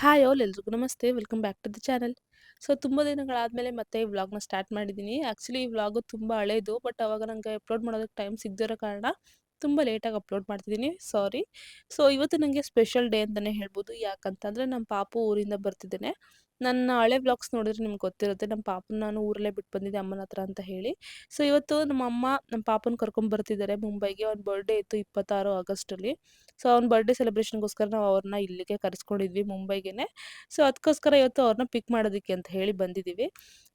Hi all ಎಲ್ರಿಗೂ ನಮಸ್ತೆ, welcome back to the channel. So, ತುಂಬ ದಿನಗಳಾದಮೇಲೆ ಮತ್ತೆ ಈ ವ್ಲಾಗ್ನ ಸ್ಟಾರ್ಟ್ ಮಾಡಿದ್ದೀನಿ ಆ್ಯಕ್ಚುಲಿ ಈ ವ್ಲಾಗು ತುಂಬ ಹಳೇದು, ಬಟ್ ಅವಾಗ ನನಗೆ ಅಪ್ಲೋಡ್ ಮಾಡೋದಕ್ಕೆ ಟೈಮ್ ಸಿಗದಿರೋ ಕಾರಣ ತುಂಬ ಲೇಟಾಗಿ ಅಪ್ಲೋಡ್ ಮಾಡ್ತಿದ್ದೀನಿ ಸಾರಿ. ಸೊ, ಇವತ್ತು ನನಗೆ ಸ್ಪೆಷಲ್ ಡೇ ಅಂತಲೇ ಹೇಳ್ಬೋದು. ಯಾಕಂತಂದರೆ ನಮ್ಮ ಪಾಪು ಊರಿಂದ ಬರ್ತಿದ್ದೇನೆ. ನನ್ನ ಹಳೆ ಬ್ಲಾಗ್ಸ್ ನೋಡಿದ್ರೆ ನಿಮ್ಗೆ ಗೊತ್ತಿರುತ್ತೆ, ನಮ್ಮ ಪಾಪನ ನಾನು ಊರಲ್ಲೇ ಬಿಟ್ಟು ಬಂದಿದ್ದೆ ಅಮ್ಮನ ಹತ್ರ ಅಂತ ಹೇಳಿ. ಸೊ ಇವತ್ತು ನಮ್ಮ ಅಮ್ಮ ನಮ್ಮ ಪಾಪನ ಕರ್ಕೊಂಡು ಬರ್ತಿದ್ದಾರೆ ಮುಂಬೈಗೆ. ಅವ್ನ ಬರ್ಡೇ ಇತ್ತು ಇಪ್ಪತ್ತಾರು ಆಗಸ್ಟಲ್ಲಿ. ಸೊ ಅವ್ನ ಬರ್ಡೇ ಸೆಲೆಬ್ರೇಷನ್ಗೋಸ್ಕರ ನಾವು ಅವ್ರನ್ನ ಇಲ್ಲಿಗೆ ಕರೆಸ್ಕೊಂಡಿದ್ವಿ ಮುಂಬೈಗೆ ಸೊ ಅದಕ್ಕೋಸ್ಕರ ಇವತ್ತು ಅವ್ರನ್ನ ಪಿಕ್ ಮಾಡೋದಕ್ಕೆ ಅಂತ ಹೇಳಿ ಬಂದಿದ್ದೀವಿ.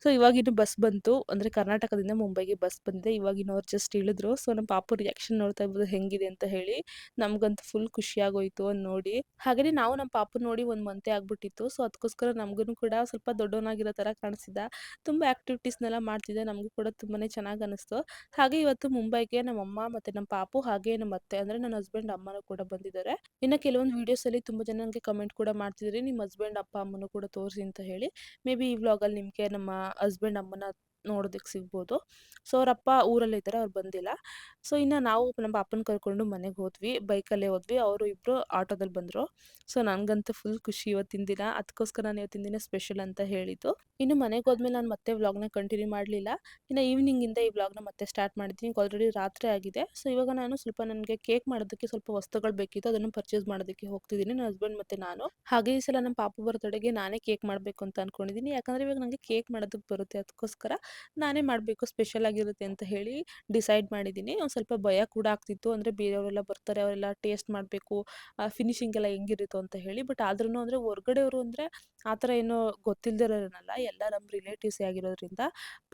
ಸೊ ಇವಾಗಿನ್ನು ಬಸ್ ಬಂತು. ಅಂದರೆ ಕರ್ನಾಟಕದಿಂದ ಮುಂಬೈಗೆ ಬಸ್ ಬಂದಿದೆ. ಇವಾಗಿನ ಅವ್ರು ಜಸ್ಟ್ ಇಳಿದ್ರು. ಸೊ ನಮ್ಮ ಪಾಪ ರಿಯಾಕ್ಷನ್ ನೋಡ್ತಾ ಇರ್ಬೋದು ಹೆಂಗಿದೆ ಅಂತ ಹೇಳಿ. ನಮಗಂತೂ ಫುಲ್ ಖುಷಿಯಾಗೋಯ್ತು ಅಂತ ನೋಡಿ. ಹಾಗೆಯೇ ನಾವು ನಮ್ಮ ಪಾಪು ನೋಡಿ ಒಂದು ಮಂತೆ ಆಗ್ಬಿಟ್ಟಿತ್ತು. ಸೊ ಅದಕ್ಕೋಸ್ಕರ ನಮಗೂ ಕೂಡ ಸ್ವಲ್ಪ ದೊಡ್ಡವನಾಗಿರೋ ಥರ ಕಾಣಿಸಿದ ತುಂಬ ಆ್ಯಕ್ಟಿವಿಟೀಸ್ನೆಲ್ಲ ಮಾಡ್ತಿದ್ದೆ. ನಮಗೂ ಕೂಡ ತುಂಬಾ ಚೆನ್ನಾಗಿ ಅನ್ನಿಸ್ತು ಹಾಗೆ ಇವತ್ತು ಮುಂಬೈಗೆ ನಮ್ಮ ಅಮ್ಮ ಮತ್ತು ನಮ್ಮ ಪಾಪು ಹಾಗೆ ನಮ್ಮ ಅತ್ತೆ ಅಂದರೆ ನನ್ನ ಹಸ್ಬೆಂಡ್ ಅಮ್ಮನೂ ಕೂಡ ಬಂದಿದ್ದಾರೆ. ಇನ್ನು ಕೆಲವೊಂದು ವೀಡಿಯೋಸಲ್ಲಿ ತುಂಬ ಜನ ನನಗೆ ಕಮೆಂಟ್ ಕೂಡ ಮಾಡ್ತಿದ್ರಿ. ನಿಮ್ಮ ಹಸ್ಬೆಂಡ್ ಅಪ್ಪ ಅಮ್ಮನೂ ಕೂಡ ತೋರಿಸಿ ಅಂತ ಹೇಳಿ. ಮೇ ಬಿ ಈ ವ್ಲಾಗಲ್ಲಿ ನಿಮಗೆ ನಮ್ಮ ಹಸ್ಬೆಂಡ್ ಅಮ್ಮನ ನೋಡೋದಕ್ಕೆ ಸಿಗ್ಬೋದು. ಸೊ ಅವರಪ್ಪ ಊರಲ್ಲೇ ಇದ್ದಾರೆ, ಅವ್ರು ಬಂದಿಲ್ಲ. ಸೊ, ಇನ್ನು ನಾವು ನಮ್ಮ ಅಪ್ಪನ ಕರ್ಕೊಂಡು ಮನೆಗೆ ಹೋದ್ವಿ, ಬೈಕಲ್ಲೇ ಹೋದ್ವಿ. ಅವರು ಇಬ್ಬರು ಆಟೋದಲ್ಲಿ ಬಂದರು. ಸೊ, ನನಗಂತೂ ಫುಲ್ ಖುಷಿ ಇವತ್ತಿನ ದಿನ. ಅದಕ್ಕೋಸ್ಕರ ನಾನು ಇವತ್ತಿನ ದಿನ ಸ್ಪೆಷಲ್ ಅಂತ ಹೇಳಿದ್ದು. ಇನ್ನು ಮನೆಗೆ ಹೋದ್ಮೇಲೆ ನಾನು ಮತ್ತೆ ವ್ಲಾಗ್ನ ಕಂಟಿನ್ಯೂ ಮಾಡಲಿಲ್ಲ. ಇನ್ನು ಈವ್ನಿಂಗಿಂದ ಈ ವ್ಲಾಗ್ನ ಮತ್ತೆ ಸ್ಟಾರ್ಟ್ ಮಾಡಿದ್ದೀನಿ ಆಲ್ರೆಡಿ ರಾತ್ರಿ ಆಗಿದೆ. ಸೊ, ಇವಾಗ ನಾನು ಸ್ವಲ್ಪ ನನಗೆ ಕೇಕ್ ಮಾಡೋದಕ್ಕೆ ಸ್ವಲ್ಪ ವಸ್ತುಗಳು ಬೇಕಿತ್ತು. ಅದನ್ನು ಪರ್ಚೇಸ್ ಮಾಡೋದಕ್ಕೆ ಹೋಗ್ತಿದ್ದೀನಿ. ನನ್ನ ಹಸ್ಬೆಂಡ್ ಮತ್ತು ನಾನು. ಹಾಗೆ ಈ ಸಲ ನಮ್ಮ ಪಾಪ ಬರ್ತಡೆಗೆ ನಾನೇ ಕೇಕ್ ಮಾಡಬೇಕು ಅಂತ ಅಂದ್ಕೊಂಡಿದ್ದೀನಿ ಯಾಕಂದರೆ ಇವಾಗ ನನಗೆ ಕೇಕ್ ಮಾಡೋದಕ್ಕೆ ಬರುತ್ತೆ. ಅದಕ್ಕೋಸ್ಕರ ನಾನೇ ಮಾಡಬೇಕು ಸ್ಪೆಷಲ್ ಆಗಿರುತ್ತೆ ಅಂತ ಹೇಳಿ ಡಿಸೈಡ್ ಮಾಡಿದ್ದೀನಿ. ಒಂದು ಸ್ವಲ್ಪ ಭಯ ಕೂಡ ಆಗ್ತಿತ್ತು. ಅಂದರೆ ಬೇರೆಯವರೆಲ್ಲ ಬರ್ತಾರೆ, ಅವರೆಲ್ಲ ಟೇಸ್ಟ್ ಮಾಡಬೇಕು ಫಿನಿಶಿಂಗ್ ಎಲ್ಲ ಹೆಂಗಿರುತ್ತೋ ಅಂತ ಹೇಳಿ. ಬಟ್ ಆದ್ರೂ ಅಂದರೆ ಹೊರ್ಗಡೆಯವರು ಅಂದರೆ ಆ ಥರ ಏನೋ ಗೊತ್ತಿಲ್ಲದಿರೋರನ್ನಲ್ಲ ಎಲ್ಲ ನಮ್ಮ ರಿಲೇಟಿವ್ಸೇ ಆಗಿರೋದ್ರಿಂದ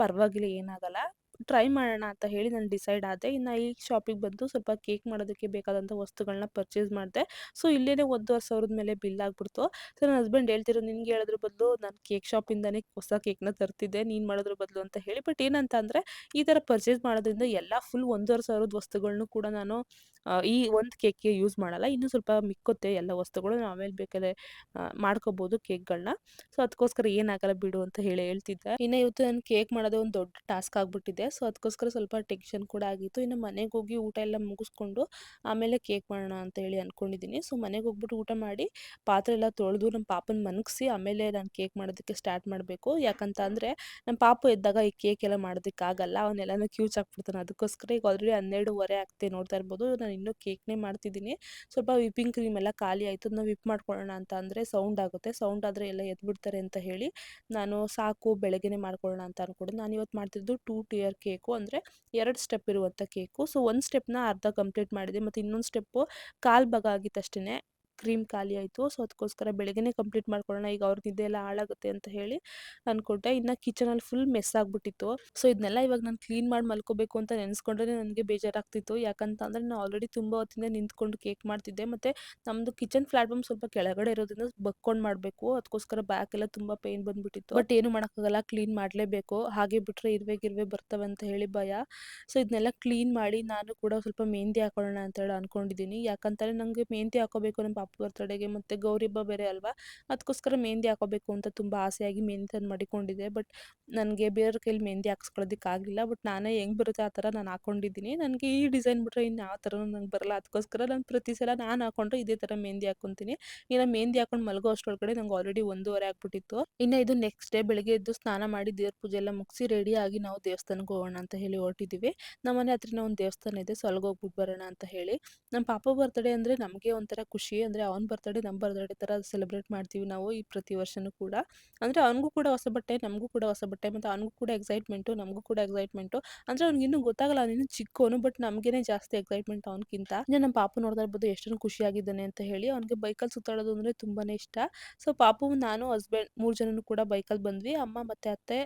ಪರವಾಗಿಲ್ಲ, ಏನಾಗಲ್ಲ. ಟ್ರೈ ಮಾಡೋಣ ಅಂತ ಹೇಳಿ ನಾನು ಡಿಸೈಡ್ ಆದೆ. ಇನ್ನು ಈ ಶಾಪಿಗೆ ಬಂದು ಸ್ವಲ್ಪ ಕೇಕ್ ಮಾಡೋದಕ್ಕೆ ಬೇಕಾದಂಥ ವಸ್ತುಗಳನ್ನ ಪರ್ಚೇಸ್ ಮಾಡಿದೆ. ಸೊ ಇಲ್ಲೇ ಒಂದೂವರೆ ಸಾವಿರದ ಮೇಲೆ ಬಿಲ್ ಆಗಿಬಿಡ್ತು. ಸೊ ನನ್ನ ಹಸ್ಬೆಂಡ್ ಹೇಳ್ತಿರೋ ನಿನಗೆ ಹೇಳೋದ್ರ ಬದಲು ನಾನು ಕೇಕ್ ಶಾಪಿಂದನೇ ಹೊಸ ಕೇಕ್ನ ತರ್ತಿದ್ದೆ. ನೀನು ಮಾಡೋದ್ರ ಬದಲು ಅಂತ ಹೇಳಿ. ಬಟ್ ಏನಂತ ಅಂದರೆ ಈ ಥರ ಪರ್ಚೇಸ್ ಮಾಡೋದ್ರಿಂದ ಎಲ್ಲ ಫುಲ್ ಒಂದೂವರೆ ಸಾವಿರದ ವಸ್ತುಗಳನ್ನೂ ಕೂಡ ನಾನು ಈ ಒಂದು ಕೇಕ್ಗೆ ಯೂಸ್ ಮಾಡಲ್ಲ. ಇನ್ನೂ ಸ್ವಲ್ಪ ಮಿಕ್ಕುತ್ತೆ ಎಲ್ಲ ವಸ್ತುಗಳು. ನಾವು ಆಮೇಲೆ ಬೇಕಾದ್ರೆ ಮಾಡ್ಕೋಬೋದು ಕೇಕ್ಗಳನ್ನ ಸೊ ಅದಕ್ಕೋಸ್ಕರ ಏನಾಗಲ್ಲ ಬಿಡು ಅಂತ ಹೇಳಿ ಹೇಳ್ತಿದ್ದೆ. ಇನ್ನು ಇವತ್ತು ನಾನು ಕೇಕ್ ಮಾಡೋದೇ ಒಂದು ದೊಡ್ಡ ಟಾಸ್ಕ್ ಆಗಿಬಿಟ್ಟಿದೆ. ಸೊ ಅದಕ್ಕೋಸ್ಕರ ಸ್ವಲ್ಪ ಟೆನ್ಷನ್ ಕೂಡ ಆಗಿತ್ತು. ಇನ್ನು ಮನೆಗೆ ಹೋಗಿ ಊಟ ಎಲ್ಲ ಮುಗಿಸ್ಕೊಂಡು ಆಮೇಲೆ ಕೇಕ್ ಮಾಡೋಣ ಅಂತ ಹೇಳಿ ಅಂದ್ಕೊಂಡಿದ್ದೀನಿ ಸೊ ಮನೆಗೆ ಹೋಗ್ಬಿಟ್ಟು ಊಟ ಮಾಡಿ ಪಾತ್ರೆ ಎಲ್ಲ ತೊಳೆದು ನಮ್ಮ ಪಾಪನ ಮನಗಿಸಿ ಆಮೇಲೆ ನಾನು ಕೇಕ್ ಮಾಡೋದಕ್ಕೆ ಸ್ಟಾರ್ಟ್ ಮಾಡಬೇಕು. ಯಾಕಂತ ಅಂದರೆ ನಮ್ಮ ಪಾಪು ಎದ್ದಾಗ ಈ ಕೇಕ್ ಎಲ್ಲ ಮಾಡೋದಕ್ಕಾಗಲ್ಲ. ಅವನ್ನೆಲ್ಲನೂ ಕ್ಯೂಚ್ ಹಾಕ್ಬಿಡ್ತಾನೆ ಅದಕ್ಕೋಸ್ಕರ ಈಗ ಆಲ್ರೆಡಿ ಹನ್ನೆರಡುವರೆ ಆಗ್ತೆ ನೋಡ್ತಾ ಇರ್ಬೋದು. ನಾನು ಇನ್ನೂ ಕೇಕ್ನೇ ಮಾಡ್ತಿದ್ದೀನಿ. ಸ್ವಲ್ಪ ವಿಪ್ಪಿಂಗ್ ಕ್ರೀಮ್ ಎಲ್ಲ ಖಾಲಿ ಆಯಿತು. ನಾವು ವಿಪ್ ಮಾಡ್ಕೊಳ್ಳೋಣ ಅಂತ ಅಂದರೆ ಸೌಂಡ್ ಆಗುತ್ತೆ. ಸೌಂಡ್ ಆದರೆ ಎಲ್ಲ ಎದ್ಬಿಡ್ತಾರೆ ಅಂತ ಹೇಳಿ ನಾನು ಸಾಕು ಬೆಳಗ್ಗೆನೇ ಮಾಡ್ಕೊಳ್ಳೋಣ ಅಂತ ಅಂದ್ಕೊಂಡು ನಾನು ಇವತ್ತು ಮಾಡ್ತಿದ್ದು ಟೂ ಟಿಯರ್ ಕೇಕು ಅಂದರೆ ಎರಡು ಸ್ಟೆಪ್ ಇರುವಂಥ ಕೇಕು ಸೊ ಒಂದು ಸ್ಟೆಪ್ನ ಅರ್ಧ ಕಂಪ್ಲೀಟ್ ಮಾಡಿದೆ. ಮತ್ತು ಇನ್ನೊಂದು ಸ್ಟೆಪ್ಪು ಕಾಲು ಭಾಗ ಆಗಿತ್ತಷ್ಟೇ ಕ್ರೀಮ್ ಖಾಲಿ ಆಯಿತು. ಸೊ ಅದಕ್ಕೋಸ್ಕರ ಬೆಳಗ್ಗೆನೇ ಕಂಪ್ಲೀಟ್ ಮಾಡ್ಕೊಳ್ಳೋಣ. ಈಗ ಅವ್ರದ್ದು ನಿದ್ದೆ ಎಲ್ಲ ಹಾಳಾಗುತ್ತೆ ಅಂತ ಹೇಳಿ ಅಂದ್ಕೊಂಡೆ ಇನ್ನು ಕಿಚನಲ್ಲಿ ಫುಲ್ ಮೆಸ್ ಆಗಿಬಿಟ್ಟಿತ್ತು. ಸೊ ಇದನ್ನೆಲ್ಲ ಇವಾಗ ನಾನು ಕ್ಲೀನ್ ಮಾಡಿ ಮಲ್ಕೋಬೇಕು ಅಂತ ನೆನೆಸ್ಕೊಂಡ್ರೆ ನನಗೆ ಬೇಜಾರಾಗ್ತಿತ್ತು. ಯಾಕಂತ ಅಂದರೆ ನಾನು ಆಲ್ರೆಡಿ ತುಂಬ ಹೊತ್ತಿಂದ ನಿಂತ್ಕೊಂಡು ಕೇಕ್ ಮಾಡ್ತಿದ್ದೆ. ಮತ್ತು ನಮ್ಮದು ಕಿಚನ್ ಪ್ಲಾಟ್ಫಾರ್ಮ್ ಸ್ವಲ್ಪ ಕೆಳಗಡೆ ಇರೋದ್ರಿಂದ ಬಕ್ಕೊಂಡು ಮಾಡಬೇಕು. ಅದಕ್ಕೋಸ್ಕರ ಬ್ಯಾಕ್ ಎಲ್ಲ ತುಂಬ ಪೇನ್ ಬಂದ್ಬಿಟ್ಟಿತ್ತು. ಬಟ್ ಏನು ಮಾಡೋಕ್ಕಾಗಲ್ಲ. ಕ್ಲೀನ್ ಮಾಡಲೇಬೇಕು. ಹಾಗೆ ಬಿಟ್ಟರೆ ಇರುವೆ ಗಿರುವೆ ಬರ್ತವೆ ಅಂತ ಹೇಳಿ ಭಯ. ಸೊ ಇದನ್ನೆಲ್ಲ ಕ್ಲೀನ್ ಮಾಡಿ ನಾನು ಕೂಡ ಸ್ವಲ್ಪ ಮೆಹಂದಿ ಹಾಕೊಳ್ಳೋಣ ಅಂತ ಹೇಳಿ ಅಂದ್ಕೊಂಡಿದ್ದೀನಿ ಯಾಕಂತಂದರೆ ನನಗೆ ಮೆಹಂದಿ ಹಾಕೋಬೇಕು ನಮ್ಮ ಪಾಪ ಬರ್ತಡೆಗೆ ಮತ್ತು ಗೌರಿ ಹಬ್ಬ ಬೇರೆ ಅಲ್ವಾ? ಅದಕ್ಕೋಸ್ಕರ ಮೆಹಂದಿ ಹಾಕೋಬೇಕು ಅಂತ ತುಂಬ ಆಸೆಯಾಗಿ ಮೆಹಂದಿ ತಂದು ಮಾಡಿಕೊಂಡಿದ್ದೆ. ಬಟ್ ನನಗೆ ಬೇರೆಯವ್ರ ಕೈಲಿ ಮೆಹಂದಿ ಹಾಕ್ಸ್ಕೊಳ್ಳೋದಕ್ಕಾಗಲಿಲ್ಲ ಬಟ್ ನಾನೇ ಹೆಂಗೆ ಬರುತ್ತೆ ಆ ಥರ ನಾನು ಹಾಕ್ಕೊಂಡಿದ್ದೀನಿ ನನಗೆ ಈ ಡಿಸೈನ್ ಬಿಟ್ಟರೆ ಇನ್ನು ಯಾವ ಥರನೂ ನಂಗೆ ಬರಲ್ಲ. ಅದಕ್ಕೋಸ್ಕರ ನಾನು ಪ್ರತಿ ಸಲ ನಾನು ಹಾಕೊಂಡ್ರೆ ಇದೇ ಥರ ಮೆಹಂದಿ ಹಾಕ್ಕೊತೀನಿ ಇನ್ನು ಮೆಹಂದಿ ಹಾಕೊಂಡು ಮಲಗೋ ಅಷ್ಟೊಳಗಡೆ ನಂಗೆ ಆಲ್ರೆಡಿ ಒಂದೂವರೆ ಆಗ್ಬಿಟ್ಟಿತ್ತು. ಇನ್ನು ಇದು ನೆಕ್ಸ್ಟ್ ಡೇ ಬೆಳಗ್ಗೆ ಎದ್ದು ಸ್ನಾನ ಮಾಡಿ ದೇವ್ರ ಪೂಜೆ ಎಲ್ಲ ಮುಗಿಸಿ ರೆಡಿಯಾಗಿ ನಾವು ದೇವಸ್ಥಾನಕ್ಕೆ ಹೋಗೋಣ ಅಂತ ಹೇಳಿ ಹೊರಟಿದ್ದೀವಿ ನಮ್ಮ ಮನೆ ಹತ್ರನೇ ಒಂದು ದೇವಸ್ಥಾನ ಇದೆ. ಸೊ ಅಲ್ಲಿಗೆ ಬರೋಣ ಅಂತ ಹೇಳಿ. ನಮ್ಮ ಪಾಪ ಬರ್ತಡೇ ಅಂದರೆ ನಮಗೆ ಒಂಥರ ಖುಷಿ ಅಂದರೆ ಅವ್ನ ಬರ್ತಡೇ ನಮ್ಮ ಬರ್ತಡೇ ಥರ ಸೆಲೆಬ್ರೇಟ್ ಮಾಡ್ತೀವಿ ನಾವು ಈ ಪ್ರತಿ ವರ್ಷನೂ ಕೂಡ. ಅಂದರೆ ಅವನಿಗೂ ಕೂಡ ಹೊಸ ಬಟ್ಟೆ, ನಮಗೂ ಕೂಡ ಹೊಸ ಬಟ್ಟೆ ಮತ್ತು ಅವನಿಗೂ ಕೂಡ ಎಕ್ಸೈಟ್ಮೆಂಟು ನಮಗೂ ಕೂಡ ಎಕ್ಸೈಟ್ಮೆಂಟು ಅಂದರೆ ಅವ್ನಿಗೆ ಇನ್ನೂ ಗೊತ್ತಾಗಲ್ಲ ಅವನಿನ್ನೂ ಚಿಕ್ಕವನು ಬಟ್ ನಮಗೇನೆ ಜಾಸ್ತಿ ಎಕ್ಸೈಟ್ಮೆಂಟ್ ಅವನಕ್ಕಿಂತ ನಮ್ಮ ಪಾಪು ನೋಡ್ತಾ ಇರ್ಬೋದು ಎಷ್ಟೊಂದು ಖುಷಿಯಾಗಿದ್ದಾನೆ ಅಂತ ಹೇಳಿ ಅವನಿಗೆ ಬೈಕಲ್ಲಿ ಸುತ್ತಾಡೋದು ಅಂದರೆ ತುಂಬಾ ಇಷ್ಟ. ಸೊ ಪಾಪು, ನಾನು ಹಸ್ಬೆಂಡ್ ಮೂರು ಜನನು ಕೂಡ ಬೈಕಲ್ಲಿ ಬಂದ್ವಿ. ಅಮ್ಮ ಮತ್ತು ಅತ್ತೆ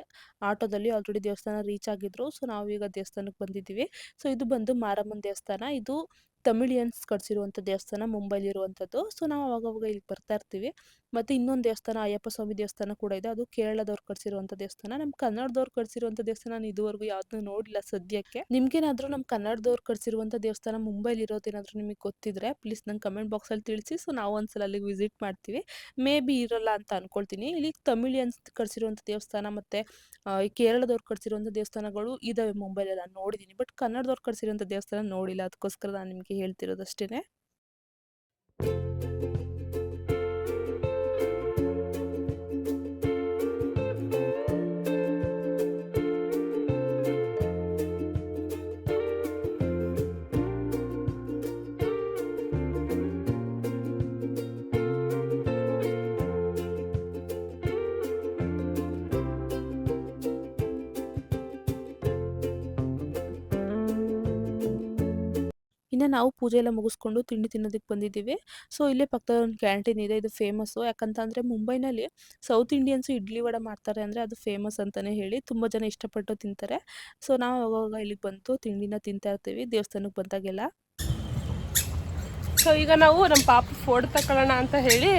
ಆಟೋದಲ್ಲಿ ಆಲ್ರೆಡಿ ದೇವಸ್ಥಾನ ರೀಚ್ ಆಗಿದ್ರು. ಸೊ ನಾವೀಗ ದೇವಸ್ಥಾನಕ್ಕೆ ಬಂದಿದ್ದೀವಿ. ಸೊ ಇದು ಬಂದು ಮಾರಮ್ಮನ ದೇವಸ್ಥಾನ. ಇದು ತಮಿಳಿಯನ್ಸ್ ಕಟ್ಸಿರುವಂಥ ದೇವಸ್ಥಾನ ಮುಂಬೈಲಿರುವಂಥದ್ದು. ಸೊ ನಾವು ಅವಾಗವಾಗ ಇಲ್ಲಿ ಬರ್ತಾ ಇರ್ತೀವಿ. ಮತ್ತು ಇನ್ನೊಂದು ದೇವಸ್ಥಾನ ಅಯ್ಯಪ್ಪ ಸ್ವಾಮಿ ದೇವಸ್ಥಾನ ಕೂಡ ಇದೆ. ಅದು ಕೇರಳದವ್ರು ಕಟ್ಸಿರುವಂಥ ದೇವಸ್ಥಾನ. ನಮ್ಮ ಕನ್ನಡದವ್ರು ಕಟ್ಸಿರುವಂಥ ದೇವಸ್ಥಾನ ನಾನು ಇದುವರೆಗೂ ಯಾವುದನ್ನೂ ನೋಡಿಲ್ಲ ಸದ್ಯಕ್ಕೆ. ನಿಮ್ಗೇನಾದರೂ ನಮ್ಮ ಕನ್ನಡದವ್ರು ಕಟ್ಸಿರುವಂಥ ದೇವಸ್ಥಾನ ಮುಂಬೈಲಿ ಇರೋದೇನಾದರೂ ನಿಮಗೆ ಗೊತ್ತಿದ್ರೆ ಪ್ಲೀಸ್ ನಂಗೆ ಕಮೆಂಟ್ ಬಾಕ್ಸಲ್ಲಿ ತಿಳಿಸಿ. ಸೊ ನಾವು ಒಂದ್ಸಲ ಅಲ್ಲಿಗೆ ವಿಸಿಟ್ ಮಾಡ್ತೀವಿ. ಮೇ ಬಿ ಇರೋಲ್ಲ ಅಂತ ಅನ್ಕೊಳ್ತೀನಿ. ಇಲ್ಲಿ ತಮಿಳಿಯನ್ಸ್ ಕಟ್ಸಿರುವಂಥ ದೇವಸ್ಥಾನ ಮತ್ತು ಈ ಕೇರಳದವ್ರು ಕಟ್ಸಿರುವಂಥ ದೇವಸ್ಥಾನಗಳು ಇದಾವೆ ನಾನು ನೋಡಿದ್ದೀನಿ ಬಟ್ ಕನ್ನಡದವ್ರು ಕಟ್ಸಿರುವಂಥ ದೇವಸ್ಥಾನ ನೋಡಿಲ್ಲ. ಅದಕ್ಕೋಸ್ಕರ ನಾನು ನಿಮಗೆ ಹೇಳ್ತಿರೋದು ಅಷ್ಟೇ ಪೂಜೆ ಎಲ್ಲ ಮುಗಿಸ್ಕೊಂಡು ತಿಂಡಿ ತಿನ್ನೋದಕ್ಕೆ ಬಂದಿದ್ದೀವಿ. ಸೊ, ಇಲ್ಲೇ ಪಕ್ಕದ ಒಂದು ಕ್ಯಾಂಟೀನ್ ಇದೆ, ಇದು ಫೇಮಸ್ಸು. ಯಾಕಂತಂದರೆ ಮುಂಬೈನಲ್ಲಿ ಸೌತ್ ಇಂಡಿಯನ್ಸು ಇಡ್ಲಿ ವಡೆ ಮಾಡ್ತಾರೆ ಅಂದರೆ ಅದು ಫೇಮಸ್ ಅಂತಲೇ ಹೇಳಿ ತುಂಬ ಜನ ಇಷ್ಟಪಟ್ಟು ತಿಂತಾರೆ. ಸೊ, ನಾವು ಅವಾಗ ಇಲ್ಲಿಗೆ ಬಂತು ತಿಂಡಿನ ತಿಂತಾ ಇರ್ತೀವಿ, ದೇವಸ್ಥಾನಕ್ಕೆ ಬಂದಾಗೆಲ್ಲ. ಸೊ, ಈಗ ನಾವು ನಮ್ಮ ಪಾಪ ಫೋಟೋ ತಗೊಳ್ಳೋಣ ಅಂತ ಹೇಳಿ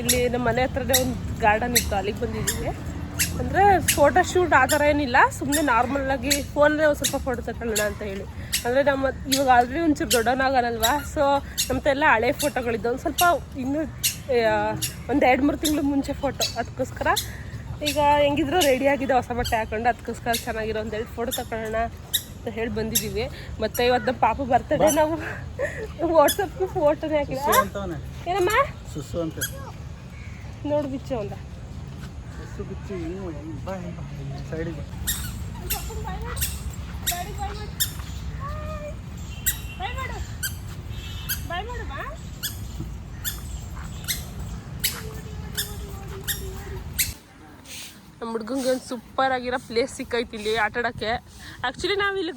ಇಲ್ಲಿ ನಮ್ಮ ಮನೆ ಹತ್ರನೇ ಒಂದು ಗಾರ್ಡನ್ ಇತ್ತು, ಅಲ್ಲಿಗೆ ಬಂದಿದ್ದೀವಿ. ಅಂದರೆ ಫೋಟೋ ಶೂಟ್ ಆ ಥರ ಏನಿಲ್ಲ ಸುಮ್ಮನೆ ನಾರ್ಮಲಾಗಿ ಫೋನಲ್ಲೇ ಒಂದು ಸ್ವಲ್ಪ ಫೋಟೋ ತಗೊಳ್ಳೋಣ ಅಂತ ಹೇಳಿ. ಅಂದರೆ ನಮ್ಮ ಇವಾಗ ಆಲ್ರೆಡಿ ಒಂಚೂರು ದೊಡ್ಡವನಾಗನಲ್ವಾ? ಸೊ ನಮ್ಮತ್ತ ಎಲ್ಲ ಹಳೆ ಫೋಟೋಗಳಿದ್ದು ಒಂದು ಸ್ವಲ್ಪ ಇನ್ನೂ ಒಂದು ಎರಡು ಮೂರು ತಿಂಗಳು ಮುಂಚೆ ಫೋಟೋ ಅದಕ್ಕೋಸ್ಕರ ಈಗ ಹೆಂಗಿದ್ರು ರೆಡಿ ಆಗಿದೆ ಹೊಸ ಬಟ್ಟೆ ಹಾಕೊಂಡು. ಅದಕ್ಕೋಸ್ಕರ ಚೆನ್ನಾಗಿರೋ ಒಂದೆರಡು ಫೋಟೋ ತಗೊಳ್ಳೋಣ ಅಂತ ಹೇಳಿ ಬಂದಿದ್ದೀವಿ. ಮತ್ತೆ ಇವತ್ತು ನಮ್ಮ ಪಾಪ ಬರ್ತದೆ ನಾವು ವಾಟ್ಸಪ್ಗೆ ಫೋಟೋನೇ ಅಂತವನೆ. ಏನಮ್ಮ? ಸುಸು ಅಂತ. ನೋಡು ಬಿಚ್ಚು ಒಂದ. ಸೈಡಿಗೆ ನಮ್ಮ ಹುಡ್ಗಂಗೆ ಒಂದು ಸೂಪರ್ ಆಗಿರೋ ಪ್ಲೇಸ್ ಸಿಕ್ಕೈತಿ ಇಲ್ಲಿ ಆಟಾಡೋಕ್ಕೆ ಆ್ಯಕ್ಚುಲಿ ನಾವು ಇಲ್ಲಿ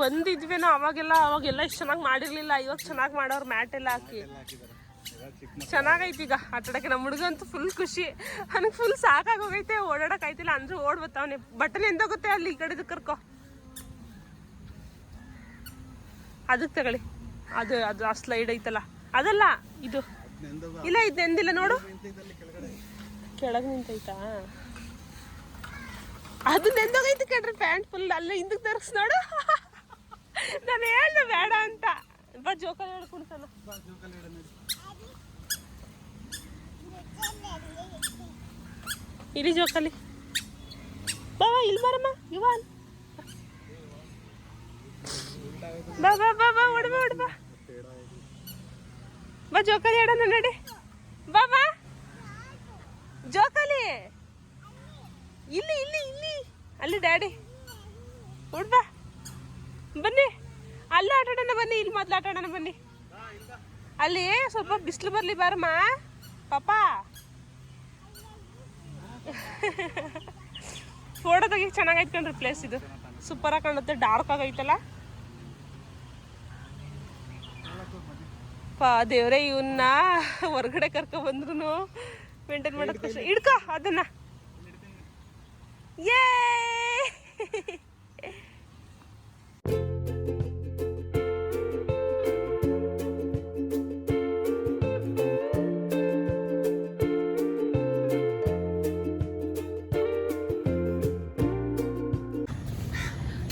ಬಂದಿದ್ವೇನೋ ಅವಾಗೆಲ್ಲ ಅವಾಗೆಲ್ಲ ಇಷ್ಟು ಚೆನ್ನಾಗಿ ಮಾಡಿರಲಿಲ್ಲ. ಇವಾಗ ಚೆನ್ನಾಗಿ ಮಾಡೋರು ಮ್ಯಾಟ್ ಎಲ್ಲ ಹಾಕಿ. ಚೆನ್ನಾಗೈತಿ ಈಗ ಆಟಾಡೋಕ್ಕೆ ನಮ್ಮ ಹುಡುಗಂತೂ ಫುಲ್ ಖುಷಿ. ನನಗೆ ಫುಲ್ ಸಾಕಾಗೋಗೈತೆ ಓಡಾಡಕ್ಕೆ ಆಯ್ತಿಲ್ಲ. ಅಂದ್ರೆ ಓಡ್ ಬರ್ತಾವನೆ ಬಟನ್ ಎಂದೋಗುತ್ತೆ ಅಲ್ಲಿ ಈ ಕಡೆದು ಕರ್ಕೊ. ಅದಕ್ಕೆ ತಗೊಳ್ಳಿ. ಅದು ಅದು ಆ ಸ್ಲೈಡ್ ಐತಲ್ಲ. ಅದಲ್ಲ, ಇದು. ಇಲ್ಲ, ಇದು ಎಂದಿಲ್ಲ ನೋಡು. ಕೆಳಗೆ ನಿಂತೈತಾ? ಅದು ನೆಂದೋಗೈತೆ ಕಣ್ರಿ ಪ್ಯಾಂಟ್ ಫುಲ್ ಅಲ್ಲೇ ಹಿಂದಕ್ಕೆ ತರಿಸ್ ನೋಡು. ನಾನು ಹೇಳ್ದೆ ಬೇಡ ಅಂತ. ಬಾ ಜೋಕಾಲಿ ಹೇಳ್ಕೊಂಡ್ಸಲ್ಲ ಇರಿ ಜೋಕಾಲಿ ಬಾ ಇಲ್ಲಿ ಬರಮ್ಮ ಇವಾನ್. ಬಾ ಬಾ ಬಾ ಬಾ ಓಡ್ ಬಾ ಓಡ್ ಬಾ. ಜೋಕಾಲಿ ಆಡೋಣ ನೋಡಿ. ಬಾ ಬಾ. ಜೋಕಾಲಿ ಇಲ್ಲಿ ಇಲ್ಲಿ ಇಲ್ಲಿ. ಅಲ್ಲಿ ಡ್ಯಾಡಿ. ಬಾ. ಬನ್ನಿ. ಅಲ್ಲಿ ಆಟ ಆಡೋಣ ಬನ್ನಿ. ಇಲ್ಲಿ ಮೊದ್ಲು ಆಟ ಆಡೋಣ ಬನ್ನಿ. ಅಲ್ಲಿ ಸ್ವಲ್ಪ ಬಿಸಿಲು ಬರಲಿ ಬಾರಮ್ಮ. ಪಾಪ. ಫೋಟೋ ತೆಗಿ ಚೆನ್ನಾಗೈತೆ ಕಣ್ರಿ ಪ್ಲೇಸ್ ಇದು. ಸೂಪರ್ ಆಗಿ ಕಾಣುತ್ತೆ ಡಾರ್ಕ್ ಆಗೈತಲ್ಲ ಪಾ, ದೇವ್ರೆ ಇವನ್ನ ಹೊರಗಡೆ ಕರ್ಕೊ ಬಂದ್ರು ಮೇಂಟೈನ್ ಮಾಡೋದು ಕಷ್ಟ ಇಡ್ಕೋ ಅದನ್ನ. ಯೇ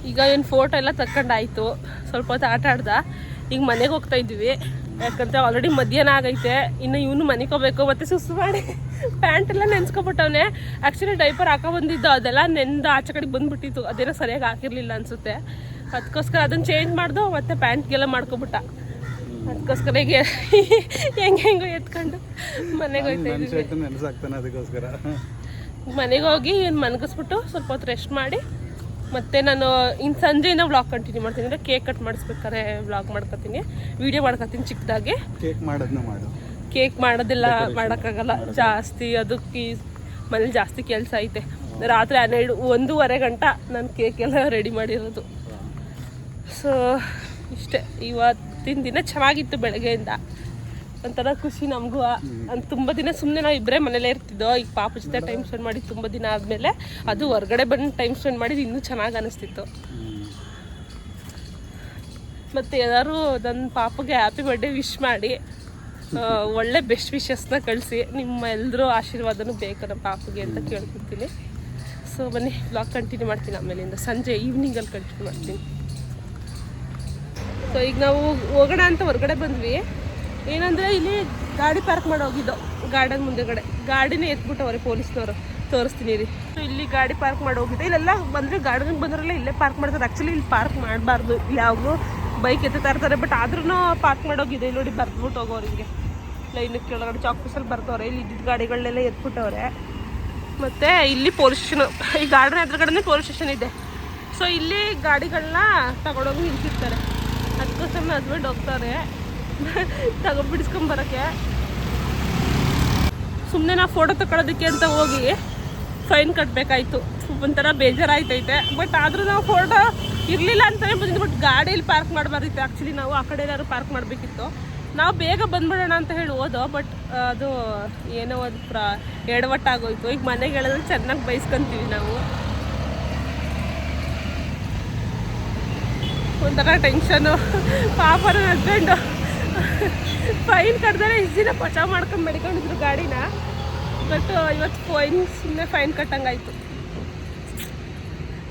ಈಗ ಏನು ಫೋಟೋ ಎಲ್ಲ ತಕ್ಕೊಂಡಾಯ್ತು. ಸ್ವಲ್ಪ ಹೊತ್ತು ಆಟ ಆಡ್ದ. ಈಗ ಮನೆಗೆ ಹೋಗ್ತಾ ಇದ್ವಿ. ಯಾಕಂದ್ರೆ ಆಲ್ರೆಡಿ ಮಧ್ಯಾಹ್ನ ಆಗೈತೆ. ಇನ್ನು ಇವನು ಮನೆಗೆ ಹೋಗ್ಬೇಕು. ಮತ್ತೆ ಸುಸ್ತು ಮಾಡಿ. ಪ್ಯಾಂಟ್ ಎಲ್ಲ ನೆನ್ಸ್ಕೊಬಿಟ್ಟವನೆ. ಆ್ಯಕ್ಚುಲಿ ಡೈಪರ್ ಹಾಕೋ ಬಂದಿದ್ದು ಅದೆಲ್ಲ ನೆಂದು ಆಚೆ ಕಡೆಗೆ ಬಂದ್ಬಿಟ್ಟಿತ್ತು. ಅದೇನೋ ಸರಿಯಾಗಿ ಹಾಕಿರಲಿಲ್ಲ ಅನ್ಸುತ್ತೆ. ಅದಕ್ಕೋಸ್ಕರ ಅದನ್ನು ಚೇಂಜ್ ಮಾಡ್ದು ಮತ್ತೆ ಪ್ಯಾಂಟ್ಗೆಲ್ಲ ಮಾಡ್ಕೊಬಿಟ್ಟ. ಅದಕ್ಕೋಸ್ಕರ ಈಗ ಹೆಂಗೆ ಹೆಂಗೋ ಎತ್ಕೊಂಡು ಮನೆಗೆ ಹೋಯ್ತಾ ಅದಕ್ಕೋಸ್ಕರ. ಮನೆಗೆ ಹೋಗಿ ಏನು ಮನಗಿಸ್ಬಿಟ್ಟು ಸ್ವಲ್ಪ ಹೊತ್ತು ರೆಸ್ಟ್ ಮಾಡಿ. ಮತ್ತೆ ನಾನು ಇನ್ನು ಸಂಜೆಯಿಂದ ವ್ಲಾಗ್ ಕಂಟಿನ್ಯೂ ಮಾಡ್ತೀನಿ. ಅಂದರೆ ಕೇಕ್ ಕಟ್ ಮಾಡಿಸ್ಬೇಕಾದ್ರೆ ವ್ಲಾಗ್ ಮಾಡ್ಕೊತೀನಿ. ವೀಡಿಯೋ ಮಾಡ್ಕೊತೀನಿ ಚಿಕ್ಕದಾಗಿ ಕೇಕ್ ಮಾಡೋದನ್ನ ಮಾಡು. ಕೇಕ್ ಮಾಡೋದಿಲ್ಲ ಮಾಡೋಕ್ಕಾಗಲ್ಲ. ಜಾಸ್ತಿ ಅದಕ್ಕೆ ಮನೇಲಿ ಜಾಸ್ತಿ ಕೆಲಸ ಐತೆ. ರಾತ್ರಿ ಹನ್ನೆರಡು ಒಂದೂವರೆ ಗಂಟ ನಾನು ಕೇಕ್ ಎಲ್ಲ ರೆಡಿ ಮಾಡಿರೋದು. ಸೊ ಇಷ್ಟೇ. ಇವತ್ತಿನ ದಿನ ಚೆನ್ನಾಗಿತ್ತು ಬೆಳಗ್ಗೆಯಿಂದ. ಒಂಥರ ಖುಷಿ ನಮಗೂ. ತುಂಬ ದಿನ ಸುಮ್ಮನೆ ನಾವು ಇಬ್ಬರೇ ಮನೇಲೇ ಇರ್ತಿದ್ದೋ ಈಗ ಪಾಪ ಜೊತೆ ಟೈಮ್ ಸ್ಪೆಂಡ್ ಮಾಡಿ ತುಂಬ ದಿನ ಆದಮೇಲೆ ಅದು ಹೊರಗಡೆ ಬಂದು ಟೈಮ್ ಸ್ಪೆಂಡ್ ಮಾಡಿದ್ದು ಇನ್ನೂ ಚೆನ್ನಾಗಿ ಅನಿಸ್ತಿತ್ತು. ಮತ್ತು ಎಲ್ಲರೂ ನನ್ನ ಪಾಪಗೆ ಹ್ಯಾಪಿ ಬರ್ಡೇ ವಿಶ್ ಮಾಡಿ. ಒಳ್ಳೆ ಬೆಸ್ಟ್ ವಿಶಸ್ನ ಕಳಿಸಿ. ನಿಮ್ಮ ಎಲ್ಲರೂ ಆಶೀರ್ವಾದನೂ ಬೇಕು ನಮ್ಮ ಪಾಪಿಗೆ ಅಂತ ಕೇಳ್ಕೊತೀನಿ ಸೊ ಬನ್ನಿ ಬ್ಲಾಗ್ ಕಂಟಿನ್ಯೂ ಮಾಡ್ತೀನಿ ಆಮೇಲಿಂದ. ಸಂಜೆ ಈವ್ನಿಂಗಲ್ಲಿ ಕಂಟಿನ್ಯೂ ಮಾಡ್ತೀನಿ. ಸೊ ಈಗ ನಾವು ಹೋಗೋಣ ಅಂತ ಹೊರಗಡೆ ಬಂದ್ವಿ. ಏನಂದರೆ ಇಲ್ಲಿ ಗಾಡಿ ಪಾರ್ಕ್ ಮಾಡಿ ಹೋಗಿದ್ದು. ಗಾರ್ಡನ್ ಮುಂದೆಗಡೆ. ಗಾಡಿನೇ ಎತ್ಬಿಟ್ಟವ್ರೆ ಪೊಲೀಸ್ನವರು. ತೋರಿಸ್ತೀನಿ ರೀ. ಸೊ ಇಲ್ಲಿ ಗಾಡಿ ಪಾರ್ಕ್ ಮಾಡಿ ಹೋಗಿದ್ದೆ. ಇಲ್ಲೆಲ್ಲ ಬಂದರೆ ಗಾರ್ಡನ್ಗೆ ಬಂದ್ರಲ್ಲ ಇಲ್ಲೇ ಪಾರ್ಕ್ ಮಾಡ್ತಾರೆ. ಆ್ಯಕ್ಚುಲಿ ಇಲ್ಲಿ ಪಾರ್ಕ್ ಮಾಡಬಾರ್ದು. ಯಾವಾಗಲೂ ಬೈಕ್ ಎತ್ತಾ ಇರ್ತಾರೆ ಬಟ್ ಆದ್ರೂ ಪಾರ್ಕ್ ಮಾಡೋಗಿದೆ. ಇಲ್ಲಿ ನೋಡಿ ಬರ್ದ್ಬಿಟ್ಟು ಹೋಗೋರು ಹಿಂಗೆ ಲೈನ್ ಕೆಳಗಡೆ ಚಾಕ್ಪೀಸಲ್ಲಿ ಬರ್ತವ್ರೆ ಇಲ್ಲಿ ಇದ್ದಿದ್ದ ಗಾಡಿಗಳನ್ನೆಲ್ಲ ಎತ್ಬಿಟ್ಟವ್ರೆ. ಮತ್ತು ಇಲ್ಲಿ ಪೊಲೀಸ್ ಸ್ಟೇಷನ್ ಈ ಗಾರ್ಡನ್ ಎದುರುಗಡೆ ಪೊಲೀಸ್ ಸ್ಟೇಷನ್ ಇದೆ. ಸೊ ಇಲ್ಲಿ ಗಾಡಿಗಳನ್ನ ತಗೊಂಡೋಗಿ ನಿಲ್ಸಿರ್ತಾರೆ. ಅದಕ್ಕೋಸ್ಕರ ಹಸ್ಬೆಂಡ್ ಹೋಗ್ತಾರೆ. ತಗೊಂಡ್ಬಿಡಿಸ್ಕೊಂಬರೋಕ್ಕೆ ಸುಮ್ಮನೆ ನಾವು ಫೋಟೋ ತಗೊಳ್ಳೋದಕ್ಕೆ ಅಂತ ಹೋಗಿ ಫೈನ್ ಕಟ್ಟಬೇಕಾಯ್ತು ಒಂಥರ ಬೇಜಾರಾಯ್ತೈತೆ. ಬಟ್ ಆದರೂ ನಾವು ಫೋಟೋ ಇರಲಿಲ್ಲ ಅಂತಲೇ ಬಂದ್ಬಿಟ್ಟು ಬಟ್ ಗಾಡಿಯಲ್ಲಿ ಪಾರ್ಕ್ ಮಾಡಬಾರ್ದಿತ್ತು. ಆ್ಯಕ್ಚುಲಿ ನಾವು ಆ ಕಡೆ ಏನಾದ್ರು ಪಾರ್ಕ್ ಮಾಡಬೇಕಿತ್ತು. ನಾವು ಬೇಗ ಬಂದ್ಬಿಡೋಣ ಅಂತ ಹೇಳಿ ಹೋದೋ ಬಟ್ ಅದು ಏನೋ ಒಂದು ಪ್ರ, ಎಡವಟ್ಟಾಗೋಯ್ತು. ಈಗ ಮನೆಗೆ ಹೇಳಿದ್ರೆ ಚೆನ್ನಾಗಿ ಬೈಸ್ಕೊಂತೀವಿ ನಾವು. ಒಂಥರ ಟೆನ್ಷನು ಪಾಪರ ಹಸ್ಬೆಂಡು. ಫೈನ್ ಕಟ್ಟಿದ್ರೆ ಇಷ್ಟು ದಿನ ಪಚಾವ್ ಮಾಡ್ಕೊಂಡು ಮಡಿಕೊಂಡಿದ್ರು ಗಾಡಿನ. ಬಟ್ ಇವತ್ತು ಫೈನ್ ಸುಮ್ಮನೆ ಫೈನ್ ಕಟ್ಟಂಗಾಯ್ತು.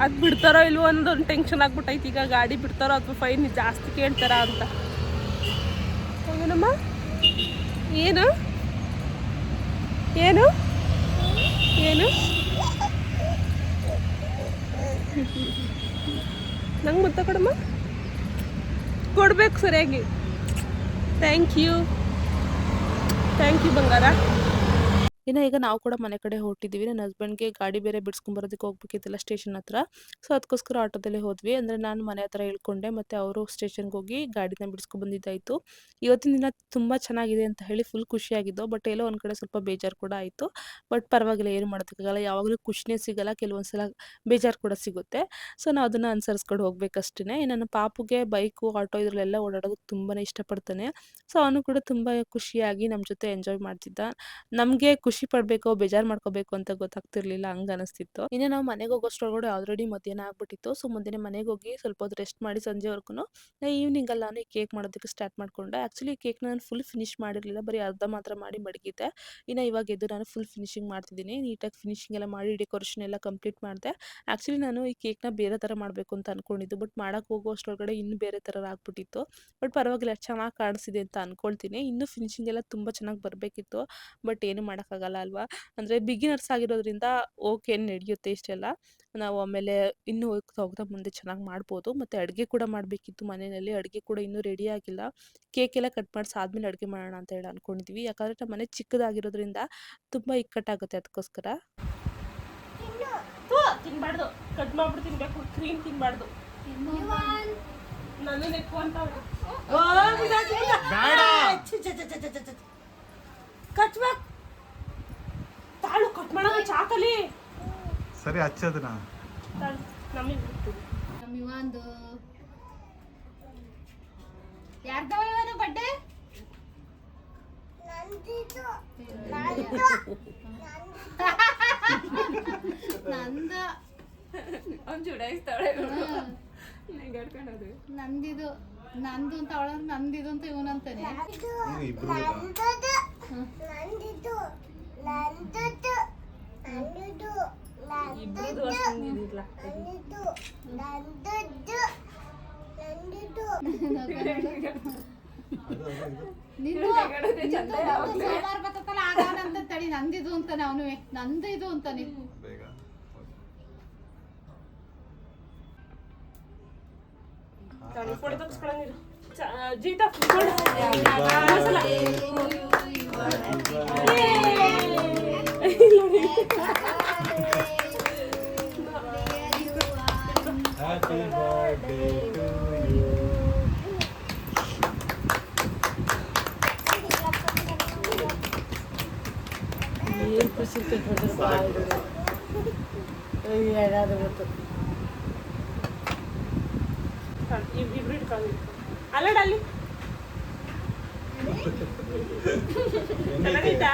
ಅದು ಬಿಡ್ತಾರೋ ಇಲ್ವೋ ಅನ್ನೋದು ಒಂದು ಟೆನ್ಷನ್ ಆಗ್ಬಿಟ್ಟೈತಿ. ಈಗ ಗಾಡಿ ಬಿಡ್ತಾರೋ ಅಥವಾ ಫೈನ್ ಜಾಸ್ತಿ ಕೇಳ್ತಾರ ಅಂತ. ಏನಮ್ಮ ಏನು? ಏನು? ಏನು? ನಂಗೆ ಮತ್ತೆ ಕೊಡಮ್ಮ? ಕೊಡ್ಬೇಕು ಸರಿಯಾಗಿ. ಥ್ಯಾಂಕ್ ಯು ಥ್ಯಾಂಕ್ ಯು ಬಂಗಾರ. ಇನ್ನು ಈಗ ನಾವು ಕೂಡ ಮನೆ ಕಡೆ ಹೊರಟಿದ್ದೀವಿ ನನ್ನ ಹಸ್ಬೆಂಡ್ಗೆ ಗಾಡಿ ಬೇರೆ ಬಿಡಿಸ್ಕೊಂಬರೋದಕ್ಕೆ ಹೋಗ್ಬೇಕಿತ್ತಲ್ಲ ಸ್ಟೇಷನ್ ಹತ್ರ. ಸೊ ಅದಕ್ಕೋಸ್ಕರ ಆಟೋದಲ್ಲೇ ಹೋದ್ವಿ. ಅಂದರೆ ನಾನು ಮನೆ ಹತ್ರ ಇಳ್ಕೊಂಡೆ ಮತ್ತು ಅವರು ಸ್ಟೇಷನ್ಗೆ ಹೋಗಿ ಗಾಡಿನ ಬಿಡಿಸ್ಕೊಂಬಂದಿದ್ದಾಯಿತು ಇವತ್ತಿನ ದಿನ ತುಂಬ ಚೆನ್ನಾಗಿದೆ ಅಂತ ಹೇಳಿ ಫುಲ್ ಖುಷಿಯಾಗಿದ್ದು ಬಟ್ ಎಲ್ಲೋ ಒಂದು ಕಡೆ ಸ್ವಲ್ಪ ಬೇಜಾರು ಕೂಡ ಆಯಿತು. ಬಟ್ ಪರವಾಗಿಲ್ಲ, ಏನು ಮಾಡೋದಕ್ಕಾಗಲ್ಲ ಯಾವಾಗಲೂ ಖುಷಿನೇ ಸಿಗಲ್ಲ ಕೆಲವೊಂದು ಸಲ ಬೇಜಾರು ಕೂಡ ಸಿಗುತ್ತೆ. ಸೊ ನಾವು ಅದನ್ನು ಅನುಸರಿಸ್ಕೊಂಡು ಹೋಗ್ಬೇಕಷ್ಟೇ ನನ್ನ ಪಾಪುಗೆ ಬೈಕು, ಆಟೋ ಇದರಲ್ಲೆಲ್ಲ ಓಡಾಡೋದಕ್ಕೆ ತುಂಬಾ ಇಷ್ಟಪಡ್ತಾನೆ. ಸೊ ಅವನು ಕೂಡ ತುಂಬ ಖುಷಿಯಾಗಿ ನಮ್ಮ ಜೊತೆ ಎಂಜಾಯ್ ಮಾಡ್ತಿದ್ದ. ನಮಗೆ ಖುಷಿ ಪಡಬೇಕು, ಬೇಜಾರ್ ಮಾಡ್ಕೋಬೇಕು ಅಂತ ಗೊತ್ತಾಗ್ತಿರ್ಲಿಲ್ಲ, ಹಂಗ ಅನಿಸ್ತಿತ್ತು. ಇನ್ನು ನಾವು ಮನೆಗೆ ಹೋಗೋಷ್ಟ್ರೊಳಗಡೆ ಆಲ್ರೆಡಿ ಮಧ್ಯಾಹ್ನ ಆಗ್ಬಿಟ್ಟಿತ್ತು. ಸೊ ಮುಂದಿನ ಮನೆಗೆ ಹೋಗಿ ಸ್ವಲ್ಪ ಹೊತ್ತು ರೆಸ್ಟ್ ಮಾಡಿ ಸಂಜೆವರೆಗೂ ಈವ್ನಿಂಗಲ್ಲಿ ನಾನು ಈ ಕೇಕ್ ಮಾಡೋದಕ್ಕೆ ಸ್ಟಾರ್ಟ್ ಮಾಡ್ಕೊಂಡೆ. ಆಕ್ಚುಲಿ ಕೇಕ್ ನಾನು ಫುಲ್ ಫಿನಿಶ್ ಮಾಡಿರಲಿಲ್ಲ. ಬರೀ ಅರ್ಧ ಮಾತ್ರ ಮಾಡಿ ಮಡಗಿದ್ದೆ. ಇನ್ನು ಇವಾಗ ಎದ್ದು ನಾನು ಫುಲ್ ಫಿನಿಶಿಂಗ್ ಮಾಡ್ತಿದ್ದೀನಿ. ನೀಟಾಗಿ ಫಿನಿಶಿಂಗ್ ಎಲ್ಲ ಮಾಡಿ ಡೆಕೋರೇಷನ್ ಎಲ್ಲ ಕಂಪ್ಲೀಟ್ ಮಾಡಿದೆ. ಆ್ಯಕ್ಚುಲಿ ನಾನು ಈ ಕೇಕ್ನ ಬೇರೆ ಥರ ಮಾಡಬೇಕು ಅಂತ ಅಂದ್ಕೊಂಡಿದ್ದು ಬಟ್ ಮಾಡೋಕ್ಕೆ ಹೋಗೋಷ್ಟ್ರೊಳಗಡೆ ಇನ್ನೂ ಬೇರೆ ಥರ ಆಗ್ಬಿಟ್ಟಿತ್ತು. ಬಟ್ ಪರವಾಗಿಲ್ಲ, ಚೆನ್ನಾಗಿ ಕಾಣಿಸಿದೆ ಅಂತ ಅಂದ್ಕೊಳ್ತೀನಿ ಇನ್ನೂ ಫಿನಿಶಿಂಗ್ ಎಲ್ಲ ತುಂಬ ಚೆನ್ನಾಗಿ ಬರಬೇಕಿತ್ತು. ಬಟ್ ಏನು ಮಾಡೋಕ್ಕಾಗಲ್ಲ. ಅಲ್ವಾ? ಅಂದರೆ ಬಿಗಿನರ್ಸ್ ಆಗಿರೋದ್ರಿಂದ ಓಕೆ ನಡೆಯುತ್ತೆ ಇಷ್ಟೆಲ್ಲ. ನಾವು ಆಮೇಲೆ ಇನ್ನೂ ಹೋಗ್ತಾ ಹೋಗ್ತಾ ಮುಂದೆ ಚೆನ್ನಾಗಿ ಮಾಡ್ಬೋದು. ಮತ್ತು ಅಡುಗೆ ಕೂಡ ಮಾಡಬೇಕಿತ್ತು ಮನೆಯಲ್ಲಿ. ಅಡುಗೆ ಕೂಡ ಇನ್ನೂ ರೆಡಿ ಆಗಿಲ್ಲ. ಕೇಕ್ ಎಲ್ಲ ಕಟ್ ಮಾಡಿಸಿ ಆದಮೇಲೆ ಅಡುಗೆ ಮಾಡೋಣ ಅಂತ ಹೇಳಿ ಅಂದ್ಕೊಂಡಿದ್ವಿ ಯಾಕಂದರೆ ನಮ್ಮ ಮನೆ ಚಿಕ್ಕದಾಗಿರೋದ್ರಿಂದ ತುಂಬ ಇಕ್ಕಟ್ಟಾಗುತ್ತೆ ಅದಕ್ಕೋಸ್ಕರ. ತಿನ್ಬಾರ್ದು. ಕಟ್ ಮಾಡ್ಬಿಟ್ಟು ತಿನ್ಬೇಕು. ಕ್ರೀಮ್ ತಿನ್ಬಾರ್ದು. ನನ್ನ ನೆಕ್ಕು ಅಂತ ಕಚ್ಬೇಕು ತಾಳು ಕಟ್ ಮಾಡೋಣ ಚಾಕಲಿ. ಸರಿ ಹಚ್ಚೋದನ್ನ ನಮಗೆ ಒಂದು ಯಾರ್ದವ ಇವನು ಬಡ್ಡೆ ನಂದ. ನಂದಿದು. ನಂದು ಅಂತ ಅವಳ ನಂದಿದು ಅಂತ ಇವನಂತಾನೆ. ನಂದಿದು. ಅಷ್ಟು ಇದಿಲ್ಲ ನಿಂದು ನಿಂದು ಸೋಮವಾರ ಬರ್ತಲ್ಲ ಆಗಾನಂತ ತಡಿ ನಂದಿದು ಅಂತಾನೆ ಅವನು ನಂದು ಇದು ಅಂತಾನೆ ಬೇಗ ತಾಳು ಫೋಟೋ ತೆಗ್ಸ್ಕೊಳಂಗಿರು ಜೀತಾ photo happy birthday to you ಇಬ್ರು ಇಟ್ಕೊಳ್ಳಿ ಅಲ್ಲಡ ಅಲ್ಲಿ. ಚೆನ್ನಾಗೈತಾ?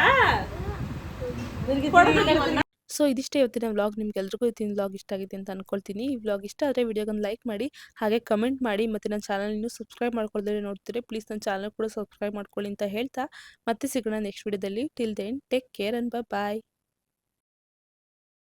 ಸೊ ಇದಿಷ್ಟೇ ಇವತ್ತಿನ ವ್ಲಾಗ್ ನಿಮ್ಗೆಲ್ರಿಗೂ ಇವತ್ತಿನ ವ್ಲಾಗ್ ಇಷ್ಟ ಆಗಿದೆ ಅಂತ ಅನ್ಕೊಳ್ತೀನಿ. ಈ ವ್ಲಾಗ್ ಇಷ್ಟ ಆದರೆ ವಿಡಿಯೋಗೊಂದು ಲೈಕ್ ಮಾಡಿ, ಹಾಗೆ ಕಮೆಂಟ್ ಮಾಡಿ ಮತ್ತು ನನ್ನ ಚಾನಲ್ ಇನ್ನೂ ಸಬ್ಸ್ಕ್ರೈಬ್ ಮಾಡ್ಕೊಳ್ದೇ ನೋಡ್ತೀರಿ. ಪ್ಲೀಸ್ ನನ್ನ ಚಾನಲ್ ಕೂಡ ಸಬ್ಸ್ಕ್ರೈಬ್ ಮಾಡ್ಕೊಳ್ಳಿ ಅಂತ ಹೇಳ್ತಾ ಮತ್ತೆ ಸಿಗೋಣ ನೆಕ್ಸ್ಟ್ ವಿಡಿಯೋದಲ್ಲಿ till then take care and bye